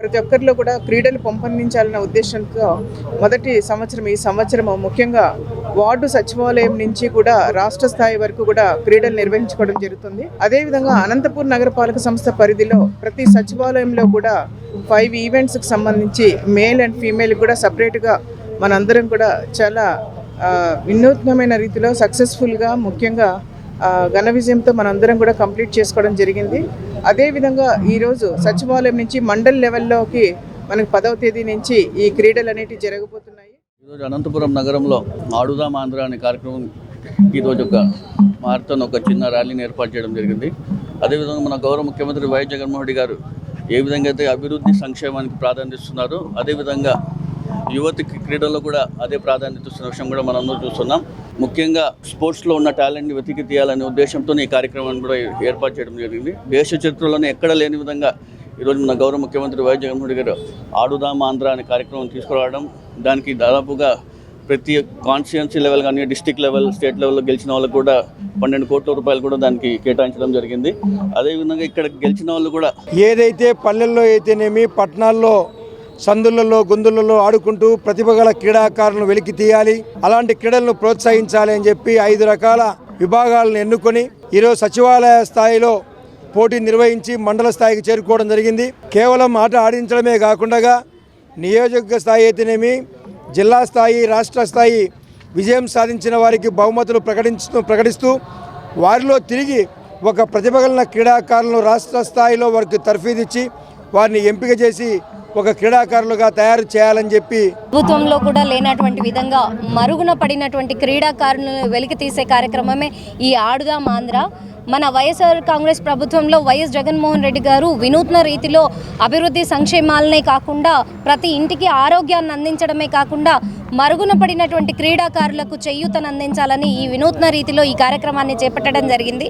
ప్రతి ఒక్కరిలో కూడా క్రీడలు పెంపొందించాలన్న ఉద్దేశంతో మొదటి సంవత్సరం ఈ సంవత్సరం ముఖ్యంగా వార్డు సచివాలయం నుంచి కూడా రాష్ట్ర స్థాయి వరకు కూడా క్రీడలు నిర్వహించుకోవడం జరుగుతుంది. అదేవిధంగా అనంతపూర్ నగరపాలక సంస్థ పరిధిలో ప్రతి సచివాలయంలో కూడా ఫైవ్ ఈవెంట్స్కి సంబంధించి మేల్ అండ్ ఫీమేల్ కూడా సపరేట్గా మనందరం కూడా చాలా వినూత్నమైన రీతిలో సక్సెస్ఫుల్గా ముఖ్యంగా ఘన విజయంతో మనందరం కూడా కంప్లీట్ చేసుకోవడం జరిగింది. అదేవిధంగా ఈరోజు సచివాలయం నుంచి మండల్ లెవెల్లోకి మనకు పదవ తేదీ నుంచి ఈ క్రీడలు అనేటివి జరగబోతున్నాయి. ఈరోజు అనంతపురం నగరంలో ఆడుదాం ఆంధ్ర అనే కార్యక్రమం ఈరోజు ఒక మారథాన్ ఒక చిన్న ర్యాలీని ఏర్పాటు చేయడం జరిగింది. అదేవిధంగా మన గౌరవ ముఖ్యమంత్రి వైఎస్ జగన్మోహన్ రెడ్డి గారు ఏ విధంగా అయితే అభివృద్ధి సంక్షేమానికి ప్రాధాన్యత ఇస్తున్నారో అదేవిధంగా యువతకి క్రీడల్లో కూడా అదే ప్రాధాన్యత ఇస్తున్న విషయం కూడా మనం చూస్తున్నాం. ముఖ్యంగా స్పోర్ట్స్లో ఉన్న టాలెంట్ని వెతికి తీయాలనే ఉద్దేశంతో ఈ కార్యక్రమాన్ని కూడా ఏర్పాటు చేయడం జరిగింది. దేశ చరిత్రలోనే ఎక్కడ లేని విధంగా ఈరోజు మన గౌరవ ముఖ్యమంత్రి వైఎస్ జగన్మోహన్ రెడ్డి గారు ఆడుదాం ఆంధ్ర అనే కార్యక్రమం తీసుకురావడం దానికి దాదాపుగా ప్రతి కాన్స్టిట్యున్సీ లెవెల్ కానీ డిస్టిక్ లెవెల్ స్టేట్ లెవెల్లో గెలిచిన వాళ్ళకు కూడా పన్నెండు కోట్ల రూపాయలు కూడా దానికి కేటాయించడం జరిగింది. అదేవిధంగా ఇక్కడ గెలిచిన వాళ్ళు కూడా ఏదైతే పల్లెల్లో అయితేనేమి పట్టణాల్లో సందులలో గుందులలో ఆడుకుంటూ ప్రతిభ గల క్రీడాకారులను వెలికి తీయాలి. అలాంటి క్రీడలను ప్రోత్సహించాలి అని చెప్పి ఐదు రకాల విభాగాలను ఎన్నుకొని ఈరోజు సచివాలయ స్థాయిలో పోటీ నిర్వహించి మండల స్థాయికి చేరుకోవడం జరిగింది. కేవలం ఆట ఆడించడమే కాకుండా నియోజక స్థాయి అయితేనేమి జిల్లా స్థాయి రాష్ట్ర స్థాయి విజయం సాధించిన వారికి బహుమతులు ప్రకటించు ప్రకటిస్తూ వారిలో తిరిగి ఒక ప్రతిభ క్రీడాకారులను రాష్ట్ర స్థాయిలో వారికి తర్ఫీదిచ్చి వారిని ఎంపిక చేసి ఒక క్రీడాకారులుగా తయారు చేయాలని చెప్పి ప్రభుత్వంలో కూడా లేనటువంటి విధంగా మరుగున పడినటువంటి క్రీడాకారులను వెలికి తీసే కార్యక్రమమే ఈ ఆడుదాం ఆంధ్ర. మన వైఎస్ఆర్ కాంగ్రెస్ ప్రభుత్వంలో వైఎస్ జగన్మోహన్ రెడ్డి గారు వినూత్న రీతిలో అభివృద్ధి సంక్షేమాలనే కాకుండా ప్రతి ఇంటికి ఆరోగ్యాన్ని అందించడమే కాకుండా మరుగున పడినటువంటి క్రీడాకారులకు చేయూతను అందించాలని ఈ వినూత్న రీతిలో ఈ కార్యక్రమాన్ని చేపట్టడం జరిగింది.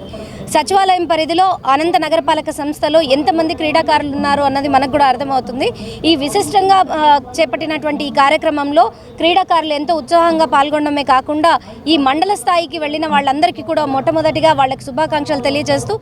సచివాలయం పరిధిలో అనంత నగరపాలక సంస్థలో ఎంతమంది క్రీడాకారులు ఉన్నారు అన్నది మనకు కూడా అర్థమవుతుంది. ఈ విశిష్టంగా చేపట్టినటువంటి ఈ కార్యక్రమంలో క్రీడాకారులు ఎంతో ఉత్సాహంగా పాల్గొనడమే కాకుండా ఈ మండల స్థాయికి వెళ్ళిన వాళ్ళందరికీ కూడా మొట్టమొదటిగా వాళ్ళకి శుభాకాంక్షలు తెలియజేస్తూ